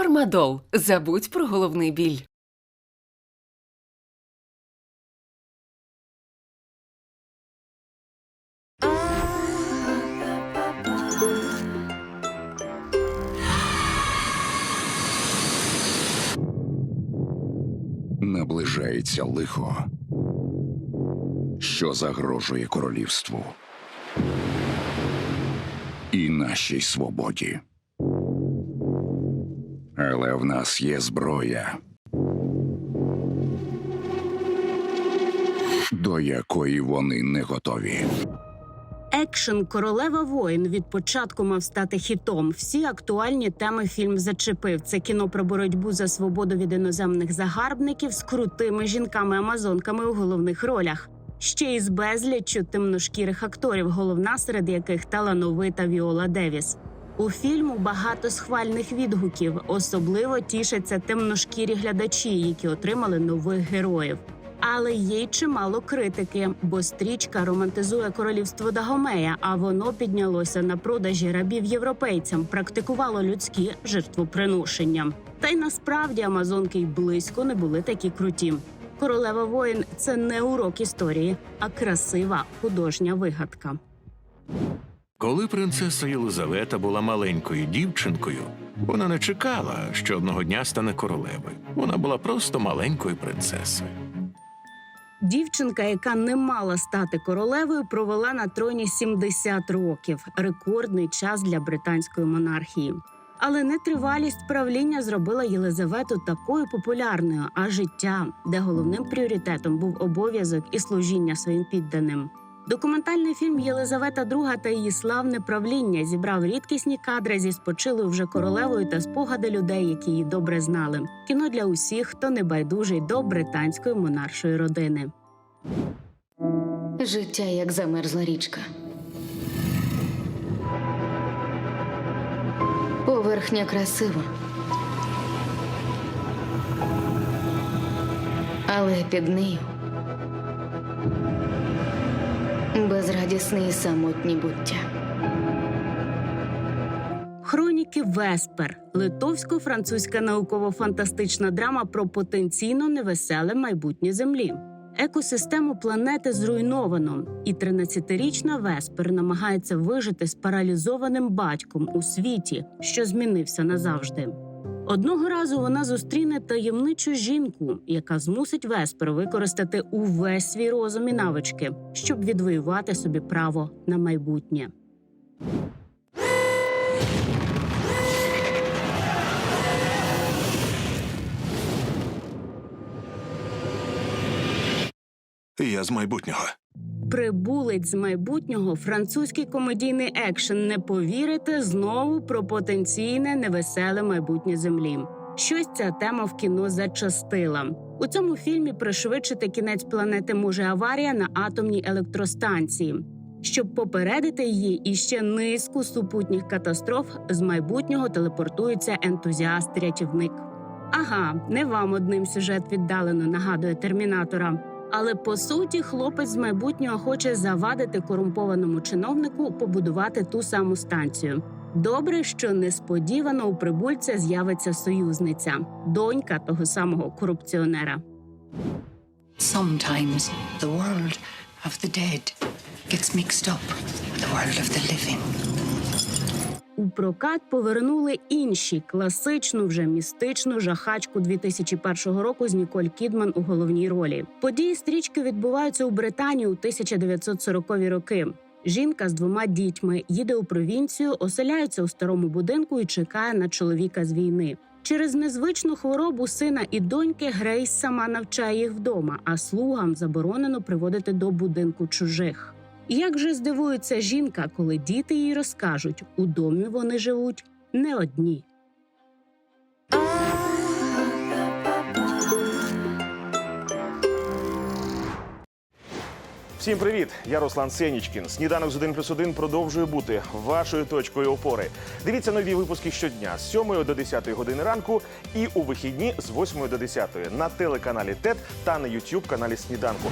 Фармадол. Забудь про головний біль. Наближається лихо, що загрожує королівству і нашій свободі. Але в нас є зброя, до якої вони не готові. Екшен Королева воїн від початку мав стати хітом. Всі актуальні теми фільм зачепив. Це кіно про боротьбу за свободу від іноземних загарбників з крутими жінками-амазонками у головних ролях. Ще й з безліччю темношкірих акторів, головна серед яких талановита Віола Девіс. У фільму багато схвальних відгуків. Особливо тішаться темношкірі глядачі, які отримали нових героїв. Але є й чимало критики, бо стрічка романтизує королівство Дагомея, а воно піднялося на продажі рабів європейцям, практикувало людські жертвоприношення. Та й насправді амазонки й близько не були такі круті. Королева воїн це не урок історії, а красива художня вигадка. Коли принцеса Єлизавета була маленькою дівчинкою, вона не чекала, що одного дня стане королевою. Вона була просто маленькою принцесою. Дівчинка, яка не мала стати королевою, провела на троні 70 років рекордний час для британської монархії. Але нетривалість правління зробила Єлизавету такою популярною, а життя, де головним пріоритетом був обов'язок і служіння своїм підданим. Документальний фільм Єлизавета II та її славне правління зібрав рідкісні кадри зі спочилою вже королевою та спогади людей, які її добре знали. Кіно для усіх, хто не байдужий до британської монаршої родини. Життя як замерзла річка. Поверхня красива. Але під нею безрадісне і самотні буття. Хроніки Веспер литовсько-французька науково-фантастична драма про потенційно невеселе майбутнє землі. Екосистему планети зруйновано, і 13-річна Веспер намагається вижити з паралізованим батьком у світі, що змінився назавжди. Одного разу вона зустріне таємничу жінку, яка змусить Веспер використати увесь свій розум і навички, щоб відвоювати собі право на майбутнє. Я з майбутнього. Прибулець з майбутнього французький комедійний екшен не повірите знову про потенційне невеселе майбутнє землі. Щось ця тема в кіно зачастила. У цьому фільмі пришвидшити кінець планети може аварія на атомній електростанції. Щоб попередити її і ще низку супутніх катастроф, з майбутнього телепортується ентузіаст-рятівник. Ага, не вам одним сюжет віддалено нагадує термінатора. Але по суті, хлопець з майбутнього хоче завадити корумпованому чиновнику побудувати ту саму станцію. Добре, що несподівано у прибульця з'явиться союзниця, донька того самого корупціонера. Sometimes the world of the dead gets mixed up with the world of the living. Прокат повернули інші класичну вже містичну жахачку 2001 року з Ніколь Кідман у головній ролі. Події стрічки відбуваються у Британії у 1940-ві роки. Жінка з двома дітьми їде у провінцію, оселяється у старому будинку і чекає на чоловіка з війни. Через незвичну хворобу сина і доньки Грейс сама навчає їх вдома, а слугам заборонено приводити до будинку чужих. Як же здивується жінка, коли діти їй розкажуть, у домі вони живуть не одні. Всім привіт! Я Руслан Сенічкін. Сніданок з 1 плюс 1 продовжує бути вашою точкою опори. Дивіться нові випуски щодня з 7 до 10 години ранку і у вихідні з 8 до 10 на телеканалі ТЕТ та на YouTube каналі Сніданку.